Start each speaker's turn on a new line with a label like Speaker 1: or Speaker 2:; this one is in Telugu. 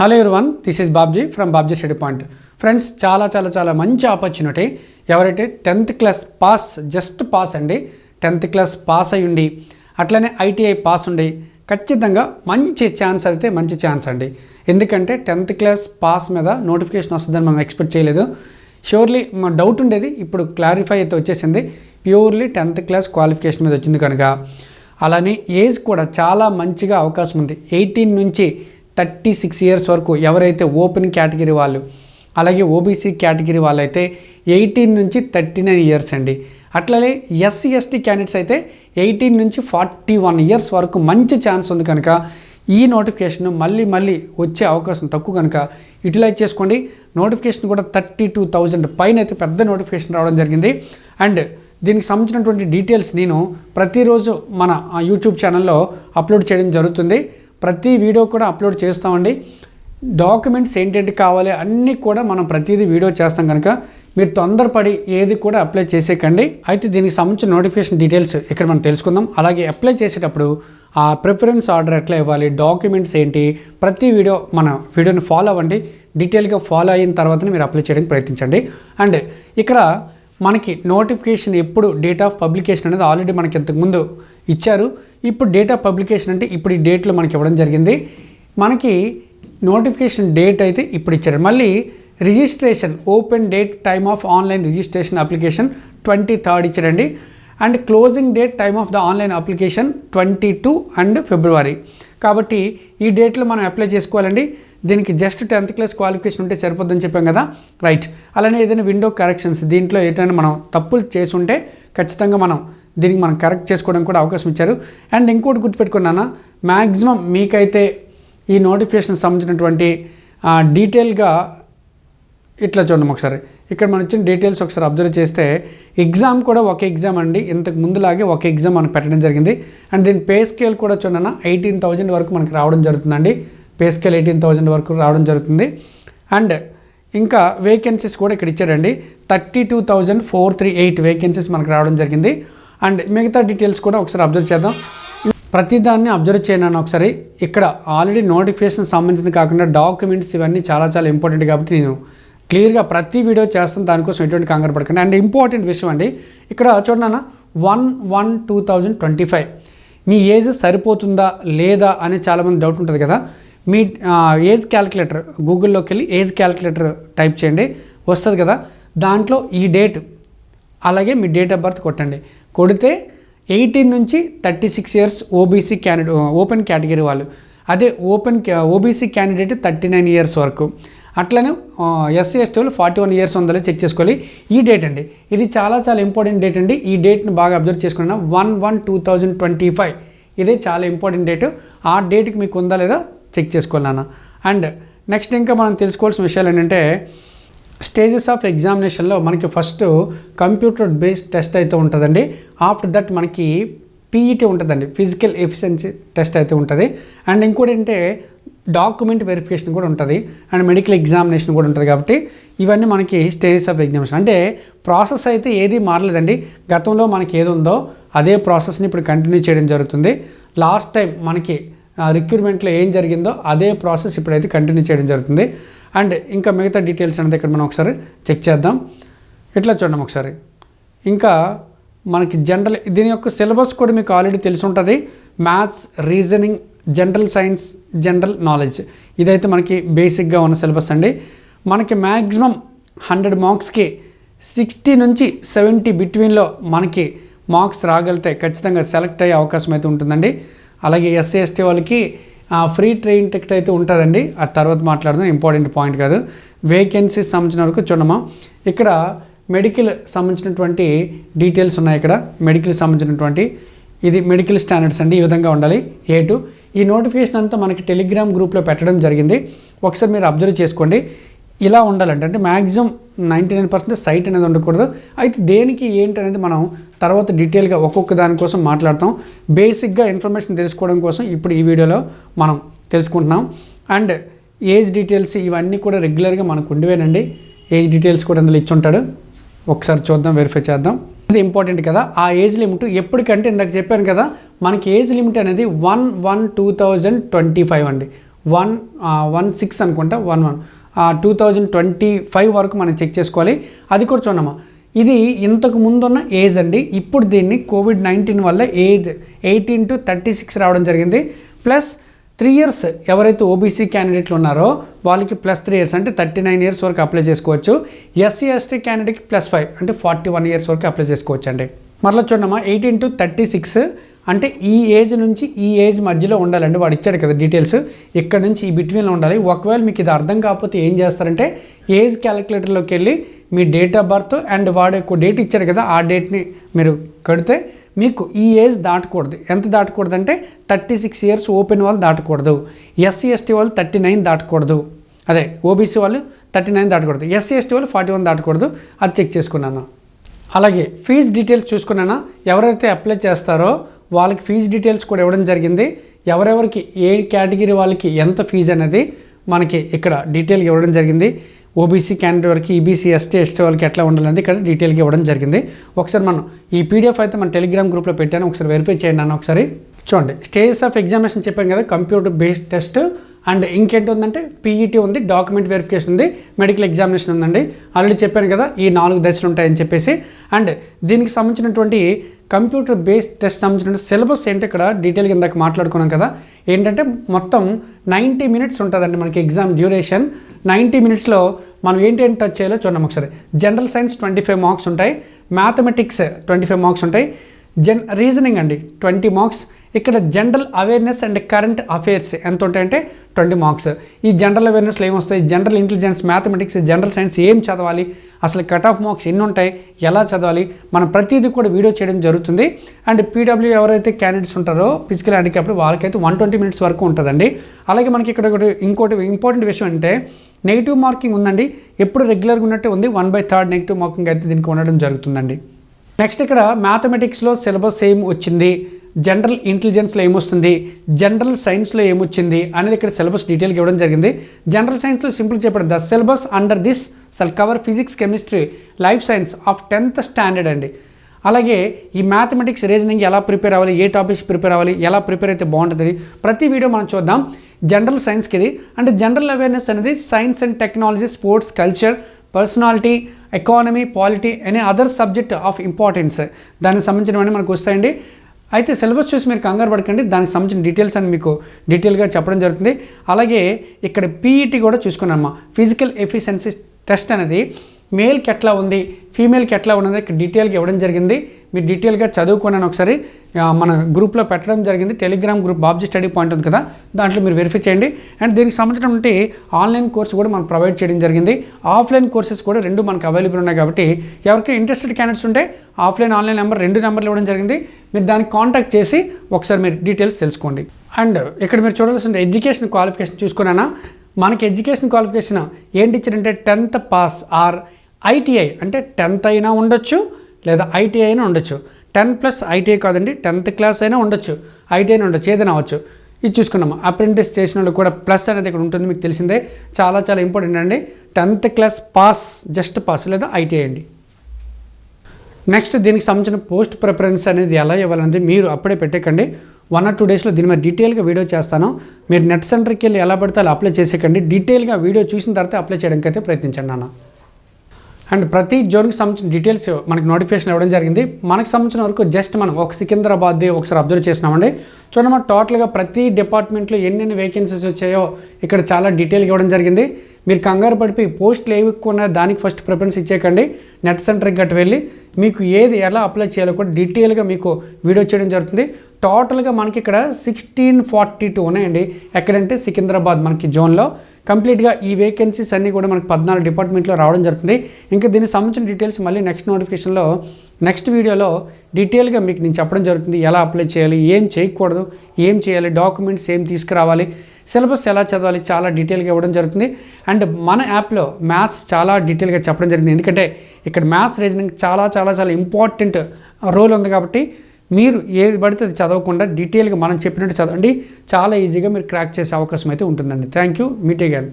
Speaker 1: Hello one this is Babji from Babji study point friends చాలా చాలా చాలా మంచి ఆపర్చునిటీ ఎవరైతే tenth class pass just pass అండి టెన్త్ క్లాస్ పాస్ అయి ఉండి అట్లనే ఐటీఐ పాస్ ఉండి ఖచ్చితంగా మంచి ఛాన్స్ అయితే మంచి ఛాన్స్ అండి. ఎందుకంటే టెన్త్ క్లాస్ పాస్ మీద నోటిఫికేషన్ వస్తుందని మనం ఎక్స్పెక్ట్ చేయలేదు. షూర్లీ మా డౌట్ ఉండేది ఇప్పుడు క్లారిఫై అయితే వచ్చేసింది. ప్యూర్లీ టెన్త్ క్లాస్ క్వాలిఫికేషన్ మీద వచ్చింది కనుక. అలానే ఏజ్ కూడా చాలా మంచిగా అవకాశం ఉంది. ఎయిటీన్ నుంచి థర్టీ సిక్స్ ఇయర్స్ వరకు ఎవరైతే ఓపెన్ కేటగిరీ వాళ్ళు అలాగే ఓబీసీ కేటగిరీ వాళ్ళైతే ఎయిటీన్ నుంచి థర్టీ నైన్ ఇయర్స్ అండి. అట్లనే ఎస్సీ ఎస్టీ క్యాండిడేట్స్ అయితే ఎయిటీన్ నుంచి ఫార్టీ వన్ ఇయర్స్ వరకు మంచి ఛాన్స్ ఉంది కనుక ఈ నోటిఫికేషన్ మళ్ళీ మళ్ళీ వచ్చే అవకాశం తక్కువ కనుక యూటిలైజ్ చేసుకోండి. నోటిఫికేషన్ కూడా థర్టీ టూ థౌజండ్ పైన అయితే పెద్ద నోటిఫికేషన్ రావడం జరిగింది. అండ్ దీనికి సంబంధించినటువంటి డీటెయిల్స్ నేను ప్రతిరోజు మన యూట్యూబ్ ఛానల్లో అప్లోడ్ చేయడం జరుగుతుంది. ప్రతి వీడియో కూడా అప్లోడ్ చేస్తామండి. డాక్యుమెంట్స్ ఏంటంటే కావాలి అన్నీ కూడా మనం ప్రతిదీ వీడియో చేస్తాం కనుక మీరు తొందరపడి ఏది కూడా అప్లై చేసేకండి. అయితే దీనికి సంబంధించిన నోటిఫికేషన్ డీటెయిల్స్ ఇక్కడ మనం తెలుసుకుందాం. అలాగే అప్లై చేసేటప్పుడు ఆ ప్రిఫరెన్స్ ఆర్డర్ ఎట్లా ఇవ్వాలి డాక్యుమెంట్స్ ఏంటి ప్రతి వీడియో మన వీడియోని ఫాలో అవ్వండి. డీటెయిల్గా ఫాలో అయిన తర్వాతనే మీరు అప్లై చేయడానికి ప్రయత్నించండి. అండ్ ఇక్కడ మనకి నోటిఫికేషన్ ఎప్పుడు డేట్ ఆఫ్ పబ్లికేషన్ అనేది ఆల్రెడీ మనకి ఇంతకుముందు ఇచ్చారు. ఇప్పుడు డేట్ ఆఫ్ పబ్లికేషన్ అంటే ఇప్పుడు ఈ డేట్లో మనకి ఇవ్వడం జరిగింది. మనకి నోటిఫికేషన్ డేట్ అయితే ఇప్పుడు ఇచ్చారు. మళ్ళీ registration open date time of online registration application twenty third ఇచ్చారండి. And closing date time of the online application twenty two and February కాబట్టి ఈ డేట్లో మనం అప్లై చేసుకోవాలండి. దీనికి జస్ట్ టెన్త్ క్లాస్ క్వాలిఫికేషన్ ఉంటే సరిపోద్దని చెప్పాం కదా? రైట్ అలానే ఏదైనా విండో కరెక్షన్స్ దీంట్లో ఏంటంటే మనం తప్పులు చేసి ఉంటే ఖచ్చితంగా మనం దీనికి మనం కరెక్ట్ చేసుకోవడానికి కూడా అవకాశం ఇచ్చారు. అండ్ ఇంకోటి గుర్తుపెట్టుకున్నానా మ్యాక్సిమం మీకైతే ఈ నోటిఫికేషన్ సంబంధించినటువంటి డీటెయిల్గా ఇట్లా చూడండి ఒకసారి. ఇక్కడ మనం వచ్చిన డీటెయిల్స్ ఒకసారి అబ్జర్వ్ చేస్తే ఎగ్జామ్ కూడా ఒక ఎగ్జామ్ అండి. ఇంతకు ముందులాగే ఒక ఎగ్జామ్ మనకు పెట్టడం జరిగింది. అండ్ దీని పే స్కేల్ కూడా చూడన్న ఎయిటీన్ థౌజండ్ వరకు మనకి రావడం జరుగుతుందండి. పే స్కేల్ ఎయిటీన్ థౌజండ్ వరకు రావడం జరుగుతుంది. అండ్ ఇంకా వేకెన్సీస్ కూడా ఇక్కడ ఇచ్చారండి. Thirty two thousand four three eight vacancies మనకు రావడం జరిగింది. అండ్ మిగతా డీటెయిల్స్ కూడా ఒకసారి అబ్జర్వ్ చేద్దాం. ప్రతిదాన్ని అబ్జర్వ్ చేయను ఒకసారి. ఇక్కడ ఆల్రెడీ నోటిఫికేషన్ సంబంధించింది కాకుండా డాక్యుమెంట్స్ ఇవన్నీ చాలా చాలా ఇంపార్టెంట్ కాబట్టి నేను క్లియర్గా ప్రతి వీడియో చేస్తాను. దానికోసం ఎటువంటి కంగారు పడకండి. అండ్ ఇంపార్టెంట్ విషయం అండి. ఇక్కడ చూడన్నా one one two thousand twenty five మీ ఏజ్ సరిపోతుందా లేదా అని చాలామంది డౌట్ ఉంటుంది కదా. మీ ఏజ్ క్యాలిక్యులేటర్ గూగుల్లోకి వెళ్ళి ఏజ్ క్యాలిక్యులేటర్ టైప్ చేయండి. వస్తుంది కదా. దాంట్లో ఈ డేట్ అలాగే మీ డేట్ ఆఫ్ బర్త్ కొట్టండి. కొడితే ఎయిటీన్ నుంచి thirty six years OBC candidate open category వాళ్ళు. అదే open OBC candidate thirty nine years వరకు. అట్లనే ఎస్సీ ఎస్టీ వాళ్ళు ఫార్టీ వన్ ఇయర్స్ ఉందో చెక్ చేసుకోవాలి. ఈ డేట్ అండి. ఇది చాలా చాలా ఇంపార్టెంట్ డేట్ అండి. ఈ డేట్ని బాగా అబ్జర్వ్ చేసుకున్నా one one two thousand twenty five. ఇదే చాలా ఇంపార్టెంట్ డేట్. ఆ డేట్కి మీకు ఉందా లేదా చెక్ చేసుకోవాలి నాన్న. అండ్ నెక్స్ట్ ఇంకా మనం తెలుసుకోవాల్సిన విషయాలు ఏంటంటే స్టేజెస్ ఆఫ్ ఎగ్జామినేషన్లో మనకి ఫస్ట్ కంప్యూటర్ బేస్డ్ టెస్ట్ అయితే ఉంటుందండి. ఆఫ్టర్ దట్ మనకి పీఈటీ ఉంటుందండి. ఫిజికల్ ఎఫిషియన్సీ టెస్ట్ అయితే ఉంటుంది. అండ్ ఇంకోటి ఏంటంటే డాక్యుమెంట్ వెరిఫికేషన్ కూడా ఉంటుంది. అండ్ మెడికల్ ఎగ్జామినేషన్ కూడా ఉంటుంది కాబట్టి ఇవన్నీ మనకి స్టేజెస్ ఆఫ్ ఎగ్జామినేషన్ అంటే ప్రాసెస్ అయితే ఏది మారలేదండి. గతంలో మనకి ఏది ఉందో అదే ప్రాసెస్ని ఇప్పుడు కంటిన్యూ చేయడం జరుగుతుంది. లాస్ట్ టైం మనకి రిక్రూట్మెంట్లో ఏం జరిగిందో అదే ప్రాసెస్ ఇప్పుడైతే కంటిన్యూ చేయడం జరుగుతుంది. అండ్ ఇంకా మిగతా డీటెయిల్స్ అనేది ఇక్కడ మనం ఒకసారి చెక్ చేద్దాం. ఇట్లా చూడండి ఒకసారి. ఇంకా మనకి జనరల్ దీని యొక్క సిలబస్ కూడా మీకు ఆల్రెడీ తెలిసి ఉంటుంది. Maths reasoning general science general knowledge ఇదైతే మనకి బేసిక్గా ఉన్న సిలబస్ అండి. మనకి మ్యాక్సిమం హండ్రెడ్ మార్క్స్కి సిక్స్టీ నుంచి సెవెంటీ బిట్వీన్లో మనకి మార్క్స్ రాగలితే ఖచ్చితంగా సెలెక్ట్ అయ్యే అవకాశం అయితే ఉంటుందండి. అలాగే ఎస్సీ ఎస్టీ వాళ్ళకి ఫ్రీ ట్రైన్ టికెట్ అయితే ఉంటుందండి ఆ తర్వాత మాట్లాడదాం ఇంపార్టెంట్ పాయింట్ కాదు. వేకెన్సీస్ సంబంధించిన వరకు చూడమా ఇక్కడ మెడికల్ సంబంధించినటువంటి డీటెయిల్స్ ఉన్నాయి ఇక్కడ. మెడికల్ సంబంధించినటువంటి ఇది మెడికల్ స్టాండర్డ్స్ అండి ఈ విధంగా ఉండాలి. ఏ టు ఈ నోటిఫికేషన్ అంతా మనకి టెలిగ్రామ్ గ్రూప్లో పెట్టడం జరిగింది. ఒకసారి మీరు అబ్జర్వ్ చేసుకోండి. ఇలా ఉండాలంటే అంటే maximum ninety nine percent sight అనేది ఉండకూడదు. అయితే దేనికి ఏంటి అనేది మనం తర్వాత డీటెయిల్గా ఒక్కొక్క దానికోసం మాట్లాడతాం. బేసిక్గా ఇన్ఫర్మేషన్ తెలుసుకోవడం కోసం ఇప్పుడు ఈ వీడియోలో మనం తెలుసుకుంటున్నాం. అండ్ ఏజ్ డీటెయిల్స్ ఇవన్నీ కూడా రెగ్యులర్గా మనకు ఉండివేనండి. ఏజ్ డీటెయిల్స్ కూడా అందులో ఇచ్చి ఉంటాడు ఒకసారి చూద్దాం వెరిఫై చేద్దాం. ఇది ఇంపార్టెంట్ కదా. ఆ ఏజ్ లిమిట్ ఎప్పటికంటే ఇందాక చెప్పాను కదా మనకి ఏజ్ లిమిట్ అనేది one one two thousand twenty five అండి వన్ వన్ సిక్స్ అనుకుంటా one one two thousand twenty five వరకు మనం చెక్ చేసుకోవాలి. అది కూడా చూడమ్మా. ఇది ఇంతకు ముందున్న ఏజ్ అండి. ఇప్పుడు దీన్ని కోవిడ్ నైన్టీన్ వల్ల age eighteen to thirty six రావడం జరిగింది. ప్లస్ త్రీ ఇయర్స్ ఎవరైతే ఓబీసీ క్యాండిడేట్లు ఉన్నారో వాళ్ళకి ప్లస్ త్రీ ఇయర్స్ అంటే థర్టీ నైన్ ఇయర్స్ వరకు అప్లై చేసుకోవచ్చు. ఎస్సీ ఎస్టీ క్యాండిడేట్కి ప్లస్ ఫైవ్ అంటే ఫార్టీ వన్ ఇయర్స్ వరకు అప్లై చేసుకోవచ్చు అండి మరలా చూడమ్మా ఎయిటీన్ టు థర్టీ సిక్స్ అంటే ఈ ఏజ్ నుంచి ఈ ఏజ్ మధ్యలో ఉండాలండి వాడు ఇచ్చాడు కదా డీటెయిల్స్. ఇక్కడ నుంచి ఈ బిట్వీన్లో ఉండాలి. ఒకవేళ మీకు ఇది అర్థం కాకపోతే ఏం చేస్తారంటే ఏజ్ క్యాలిక్యులేటర్లోకి వెళ్ళి మీ డేట్ ఆఫ్ బర్త్ అండ్ వాడు ఎక్కువ డేట్ ఇచ్చాడు కదా ఆ డేట్ని మీరు కడితే మీకు ఈ ఏజ్ దాటకూడదు. ఎంత దాటకూడదు అంటే థర్టీ సిక్స్ ఇయర్స్ ఓపెన్ వాళ్ళు దాటకూడదు. ఎస్సీ ఎస్టీ వాళ్ళు థర్టీ నైన్ దాటకూడదు. అదే ఓబీసీ వాళ్ళు థర్టీ నైన్ దాటకూడదు. ఎస్సీ ఎస్టీ వాళ్ళు ఫార్టీ వన్ దాటకూడదు. అది చెక్ చేసుకున్నాను. అలాగే ఫీజ్ డీటెయిల్స్ చూసుకున్నానా? ఎవరైతే అప్లై చేస్తారో వాళ్ళకి ఫీజు డీటెయిల్స్ కూడా ఇవ్వడం జరిగింది. ఎవరెవరికి ఏ కేటగిరీ వాళ్ళకి ఎంత ఫీజు అనేది మనకి ఇక్కడ డీటెయిల్గా ఇవ్వడం జరిగింది. ఓబీసీ క్యాండిడేట్ వరకు ఈబీసీ ఎస్టీ ఎస్టీ వాళ్ళకి ఎట్లా ఉండాలనేది ఇక్కడ డీటెయిల్గా ఇవ్వడం జరిగింది. ఒకసారి మనం ఈ పీడిఎఫ్ అయితే మన టెలిగ్రామ్ గ్రూప్లో పెట్టాను. ఒకసారి వెరిఫై చేయండి అన్న ఒకసారి. చూడండి స్టేజెస్ ఆఫ్ ఎగ్జామినేషన్ చెప్పాను కదా కంప్యూటర్ బేస్డ్ టెస్ట్ అండ్ ఇంకేంటి ఉందంటే పీఈటీ ఉంది డాక్యుమెంట్ వెరిఫికేషన్ ఉంది మెడికల్ ఎగ్జామినేషన్ ఉందండి. ఆల్రెడీ చెప్పాను కదా ఈ నాలుగు దశలు ఉంటాయని చెప్పేసి. అండ్ దీనికి సంబంధించినటువంటి కంప్యూటర్ బేస్డ్ టెస్ట్ సంబంధించిన సిలబస్ ఏంటి ఇక్కడ డీటెయిల్గా ఇందాక మాట్లాడుకున్నాం కదా. ఏంటంటే మొత్తం నైంటీ మినిట్స్ ఉంటుందండి మనకి ఎగ్జామ్ డ్యూరేషన్ నైంటీ మినిట్స్లో మనం ఏంటేంటి టచ్ చేయాలో చూడండి ఒకసారి. General science twenty five marks ఉంటాయి. మ్యాథమెటిక్స్ ట్వంటీ ఫైవ్ మార్క్స్ ఉంటాయి. జన్ రీజనింగ్ అండి ట్వంటీ మార్క్స్ ఇక్కడ general awareness and current affairs ఎంత ఉంటాయంటే ట్వంటీ మార్క్స్. ఈ జనరల్ అవేర్నెస్లో ఏమొస్తాయి? General intelligence mathematics general science ఏం చదవాలి? అసలు కట్ ఆఫ్ మార్క్స్ ఎన్ని ఉంటాయి ఎలా చదవాలి? మనం ప్రతిదీ కూడా వీడియో చేయడం జరుగుతుంది. అండ్ పీడబ్ల్యూ ఎవరైతే క్యాండిడేట్స్ ఉంటారో ఫిజికల్ హ్యాండిక్యాప్ వాళ్ళకైతే వన్ ట్వంటీ మినిట్స్ వరకు ఉంటుందండి. అలాగే మనకి ఇక్కడ ఒకటి ఇంకోటి ఇంపార్టెంట్ విషయం అంటే నెగిటివ్ మార్కింగ్ ఉందండి. ఎప్పుడు రెగ్యులర్గా ఉన్నట్టే ఉంది. One by third negative marking అయితే దీనికి ఉండడం జరుగుతుందండి. నెక్స్ట్ ఇక్కడ మ్యాథమెటిక్స్లో సిలబస్ సేమ్ వచ్చింది. జనరల్ ఇంటెలిజెన్స్లో ఏమొస్తుంది? జనరల్ సైన్స్లో ఏమొచ్చింది? అనేది ఇక్కడ సిలబస్ డీటెయిల్గా ఇవ్వడం జరిగింది. జనరల్ సైన్స్లో సింపుల్ చెప్పడం the syllabus under this shall cover physics chemistry life science of tenth standard అండి. అలాగే ఈ మ్యాథమెటిక్స్ రీజనింగ్ ఎలా ప్రిపేర్ అవ్వాలి? ఏ టాపిక్స్ ప్రిపేర్ అవ్వాలి? ఎలా ప్రిపేర్ అయితే బాగుంటుంది ప్రతి వీడియో మనం చూద్దాం. జనరల్ సైన్స్కి ఇది. అంటే జనరల్ అవేర్నెస్ అనేది science and technology sports culture personality economy polity అనే అదర్ సబ్జెక్ట్ ఆఫ్ ఇంపార్టెన్స్. దానికి సంబంధించినవన్నీ మనకు వస్తాయండి. అయితే సిలబస్ చూసి మీరు కంగారు పడకండి. దానికి సంబంధించిన డీటెయిల్స్ అని మీకు డీటెయిల్గా చెప్పడం జరుగుతుంది. అలాగే ఇక్కడ పీఈటీ కూడా చూసుకున్నామ్మా ఫిజికల్ ఎఫిషియన్సీ టెస్ట్ అనేది మేల్కి ఎట్లా ఉంది? ఫీమేల్కి ఎట్లా ఉన్నది? ఇక్కడ డీటెయిల్గా ఇవ్వడం జరిగింది. మీరు డీటెయిల్గా చదువుకున్నాను ఒకసారి మన గ్రూప్లో పెట్టడం జరిగింది. Telegram group Babji study point ఉంది కదా దాంట్లో మీరు వెరిఫై చేయండి. అండ్ దీనికి సంబంధించినటువంటి ఆన్లైన్ కోర్స్ కూడా మనం ప్రొవైడ్ చేయడం జరిగింది. ఆఫ్లైన్ కోర్సెస్ కూడా రెండు మనకు అవైలబుల్ ఉన్నాయి కాబట్టి ఎవరికి ఇంట్రెస్టెడ్ క్యాండిడేట్స్ ఉంటే ఆఫ్లైన్ ఆన్లైన్ నెంబర్ రెండు నెంబర్లు ఇవ్వడం జరిగింది. మీరు దానికి కాంటాక్ట్ చేసి ఒకసారి మీరు డీటెయిల్స్ తెలుసుకోండి. అండ్ ఇక్కడ మీరు చూడాల్సిన ఎడ్యుకేషన్ క్వాలిఫికేషన్ చూసుకున్నానా? మనకి ఎడ్యుకేషన్ క్వాలిఫికేషన్ ఏంటి ఇచ్చారంటే టెన్త్ పాస్ ఆర్ ఐటీఐ అంటే టెన్త్ అయినా ఉండొచ్చు లేదా ఐటీఐ అయినా ఉండొచ్చు. టెన్ ప్లస్ ఐటీఐ కాదండి టెన్త్ క్లాస్ అయినా ఉండొచ్చు. ఐటీఐ అయినా ఉండొచ్చు ఏదైనా అవ్వచ్చు. ఇది చూసుకున్నాము. అప్రెంటిస్ చేసిన వాళ్ళు కూడా ప్లస్ అనేది ఇక్కడ ఉంటుంది మీకు తెలిసిందే. చాలా చాలా ఇంపార్టెంట్ అండి. Tenth class pass just pass లేదా ఐటీఐ అండి. నెక్స్ట్ దీనికి సంబంధించిన పోస్ట్ ప్రిఫరెన్స్ అనేది ఎలా ఇవ్వాలంటే మీరు అప్పుడే పెట్టేకండి. వన్ ఆర్ టూ డేస్లో దీని మీద డీటెయిల్గా వీడియో చేస్తాను. మీరు నెట్ సెంటర్కి వెళ్ళి ఎలా పడితే అలా అప్లై చేసేకండి. డీటెయిల్గా వీడియో చూసిన తర్వాత అప్లై చేయడానికి అయితే ప్రయత్నించండి నాన్న. అండ్ ప్రతి జోన్కి సంబంధించిన డీటెయిల్స్ మనకి నోటిఫికేషన్ ఇవ్వడం జరిగింది. మనకు సంబంధించిన వరకు జస్ట్ మనం ఒక సికింద్రాబాద్ ఒకసారి అబ్జర్వ్ చేసినామండి చూడండి మనం టోటల్గా ప్రతి డిపార్ట్మెంట్లో ఎన్నెన్ని వేకెన్సీస్ వచ్చాయో ఇక్కడ చాలా డీటెయిల్గా ఇవ్వడం జరిగింది. మీరు కంగారు పడిపోయి పోస్టులు ఏవి ఎక్కువ ఉన్నాయో దానికి ఫస్ట్ ప్రిఫరెన్స్ ఇచ్చేయకండి. నెట్ సెంటర్కి గట్టు వెళ్ళి మీకు ఏది ఎలా అప్లై చేయాలో కూడా డీటెయిల్గా మీకు వీడియో చేయడం జరుగుతుంది. టోటల్గా మనకి ఇక్కడ సిక్స్టీన్ ఫార్టీ టూ ఉన్నాయండి. ఎక్కడంటే సికింద్రాబాద్ మనకి జోన్లో. కంప్లీట్గా ఈ వేకెన్సీస్ అన్నీ కూడా మనకి పద్నాలుగు డిపార్ట్మెంట్లో రావడం జరుగుతుంది. ఇంకా దీనికి సంబంధించిన డీటెయిల్స్ మళ్ళీ నెక్స్ట్ నోటిఫికేషన్లో నెక్స్ట్ వీడియోలో డీటెయిల్గా మీకు నేను చెప్పడం జరుగుతుంది. ఎలా అప్లై చేయాలి ఏం చేయకూడదు ఏం చేయాలి డాక్యుమెంట్స్ ఏం తీసుకురావాలి సిలబస్ ఎలా చదవాలి చాలా డీటెయిల్గా ఇవ్వడం జరుగుతుంది. అండ్ మన యాప్లో మ్యాథ్స్ చాలా డీటెయిల్గా చెప్పడం జరిగింది. ఎందుకంటే ఇక్కడ మ్యాథ్స్ రీజనింగ్ చాలా చాలా చాలా ఇంపార్టెంట్ రోల్ ఉంది కాబట్టి మీరు ఏది పడితే అది చదవకుండా డీటెయిల్గా మనం చెప్పినట్టు చదవండి చాలా ఈజీగా మీరు క్రాక్ చేసే అవకాశం అయితే ఉంటుందండి. Thank you meet again